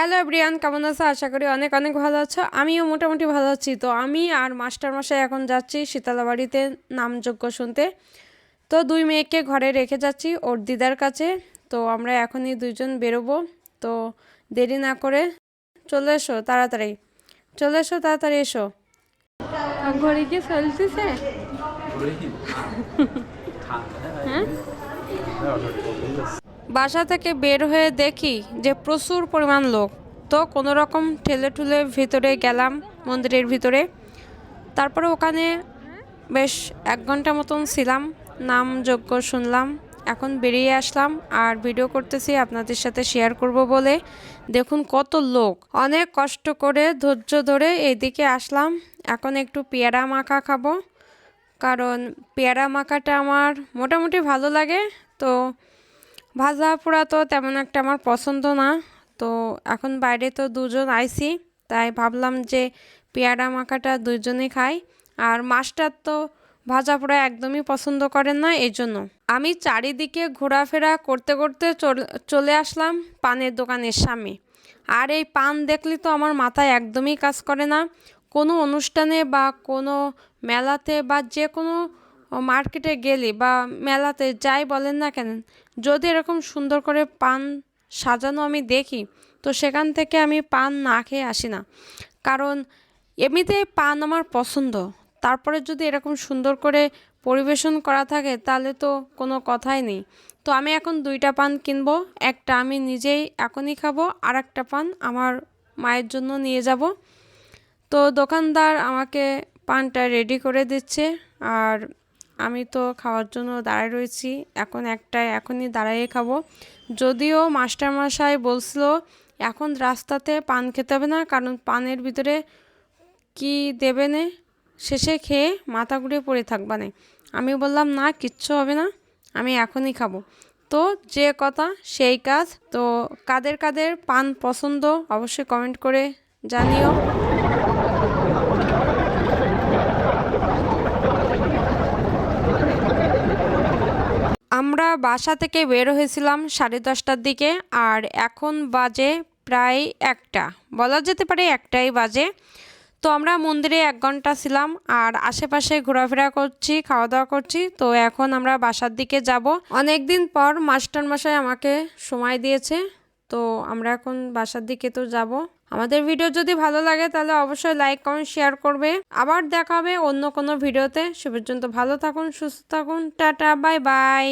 Hello everyone কেমন আছো? আশা করি অনেক অনেক ভালো আছো। আমিও মোটামুটি ভালো আছি। তো আমি আর মাস্টার মশাই এখন যাচ্ছি শীতলাবাড়িতে নামযজ্ঞ শুনতে। তো দুই মেয়েকে ঘরে রেখে যাচ্ছি ওর দিদার কাছে। তো আমরা এখনই দুইজন বেরোবো। তো দেরি না করে চলে এসো তাড়াতাড়ি। চলে এসো তাড়াতাড়ি এসো। ঘড়ি কি চলতেছে? হ্যাঁ? বাসা থেকে বের হয়ে দেখি যে প্রচুর পরিমাণ লোক। তো কোনো রকম ঠেলে ঠুলে ভিতরে গেলাম মন্দিরের ভিতরে। তারপরে ওখানে বেশ এক ঘণ্টা মতন ছিলাম, নাম যজ্ঞ শুনলাম, এখন বেরিয়ে আসলাম আর ভিডিও করতেছি আপনাদের সাথে শেয়ার করব বলে। দেখুন কত লোক। অনেক কষ্ট করে, ধৈর্য ধরে এইদিকে আসলাম। এখন একটু পেয়ারা মাখা খাব। কারণ পেয়ারা মাখাটা আমার মোটামুটি ভালো লাগে। তো ভাজা পোড়া তো তেমন একটা আমার পছন্দ না। তো এখন বাইরে তো দুজন আইছি তাই ভাবলাম যে পেয়ারা মাখাটা দুজনে খাই। আর মাছটার তো ভাজা পোড়া একদমই পছন্দ করেন না, এই জন্য। আমি চারিদিকে ঘোরাফেরা করতে করতে চলে আসলাম পানের দোকানের সামনে। আর এই পান দেখলে তো আমার মাথায় একদমই কাজ করে না। কোনো অনুষ্ঠানে বা কোনো মেলাতে বা যে কোনো মার্কেটে গেলে বা মেলাতে যাই বলেন না কেন, যদি এরকম সুন্দর করে পান সাজানো আমি দেখি, তো সেখান থেকে আমি পান না খেয়ে আসি না। কারণ এমনিতে পান আমার পছন্দ, তারপরে যদি এরকম সুন্দর করে পরিবেশন করা থাকে, তাহলে তো কোনো কথাই নেই। তো আমি এখন দুইটা পান কিনবো, একটা আমি নিজেই এখনই খাব আর একটা পান আমার মায়ের জন্য নিয়ে যাব। তো দোকানদার আমাকে পানটা রেডি করে দিচ্ছে, আর আমি তো খাওয়ার জন্য দাঁড়ায় রয়েছি। এখন একটা এখনই দাঁড়াইয়ে খাব। যদিও মাস্টারমশাই বলছিল, এখন রাস্তাতে পান খেতে হবে না, কারণ পানের ভিতরে কি দেবে নে? শেষে খেয়ে মাথা ঘুরিয়ে পড়ে থাকবা না আমি বললাম, না, কিচ্ছু হবে না, আমি এখনই খাব। তো যে কথা, সেই কাজ। তো কাদের কাদের পান পছন্দ, অবশ্যই কমেন্ট করে জানিও। আমরা বাসা থেকে বের হয়েছিলাম সাড়ে দশটার দিকে, আর এখন বাজে প্রায় একটা। বলা যেতে পারে একটাই বাজে। তো আমরা মন্দিরে এক ঘণ্টা ছিলাম, আর আশেপাশে ঘোরাফেরা করছি খাওয়া দাওয়া করছি, তো এখন আমরা বাসার দিকে যাব। অনেক দিন পর মাস্টার মশাই আমাকে সময় দিয়েছে। তো আমরা এখন বাসার দিকে তো যাব। আমাদের ভিডিও যদি ভালো লাগে তাহলে অবশ্যই লাইক কমেন্ট শেয়ার করবে। আবার দেখাবে অন্য কোনো ভিডিওতে সে পর্যন্ত ভালো থাকুন, সুস্থ থাকুন। Tata bye bye